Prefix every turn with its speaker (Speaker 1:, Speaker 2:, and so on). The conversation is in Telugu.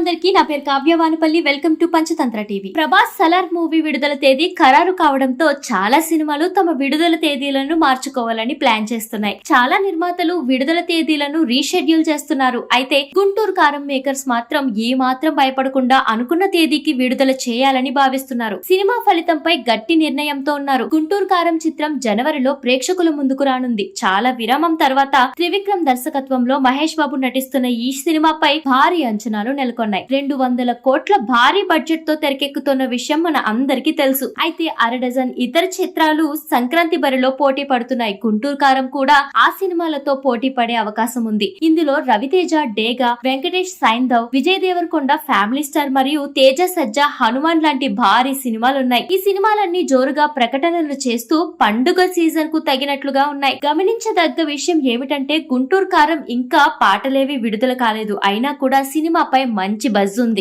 Speaker 1: అందరికీ నా పేరు Kavya Vanapalli. Welcome to Panchatantra TV. Prabhas Salaar movie విడుదల తేదీ ఖరారు కావడంతో చాలా సినిమాలు తమ విడుదల తేదీలను మార్చుకోవాలని ప్లాన్ చేస్తున్నాయి. చాలా నిర్మాతలు విడుదల తేదీలను రీషెడ్యూల్ చేస్తున్నారు. అయితే గుంటూరు కారం మేకర్స్ మాత్రం ఏ మాత్రం భయపడకుండా అనుకున్న తేదీకి విడుదల చేయాలని భావిస్తున్నారు. సినిమా ఫలితంపై గట్టి నిర్ణయంతో ఉన్నారు. గుంటూరు కారం చిత్రం జనవరిలో ప్రేక్షకుల ముందుకు రానుంది. చాలా విరామం తర్వాత త్రివిక్రమ్ దర్శకత్వంలో మహేష్ బాబు నటిస్తున్న ఈ సినిమాపై భారీ అంచనాలు నెలకొన్నాయి. రెండు వందల కోట్ల భారీ బడ్జెట్తో తెరకెక్కుతున్న విషయం మన అందరికీ తెలుసు. అయితే అర డజన్ ఇతర చిత్రాలు సంక్రాంతి బరిలో పోటీ పడుతున్నాయి. గుంటూరు కారం కూడా ఆ సినిమాలతో పోటీ పడే అవకాశం ఉంది. ఇందులో రవితేజ డేగా వెంకటేష్ సైందవ్ విజయ్ దేవరకొండ ఫ్యామిలీ స్టార్ మరియు తేజ సజ్జ హనుమాన్ లాంటి భారీ సినిమాలున్నాయి. ఈ సినిమాలన్నీ జోరుగా ప్రకటనలు చేస్తూ పండుగ సీజన్కు తగినట్లుగా ఉన్నాయి. గమనించదగ్గ విషయం ఏమిటంటే గుంటూరు కారం ఇంకా పాటలేవి విడుదల కాలేదు. అయినా కూడా సినిమాపై మంచి బజ్ ఉంది.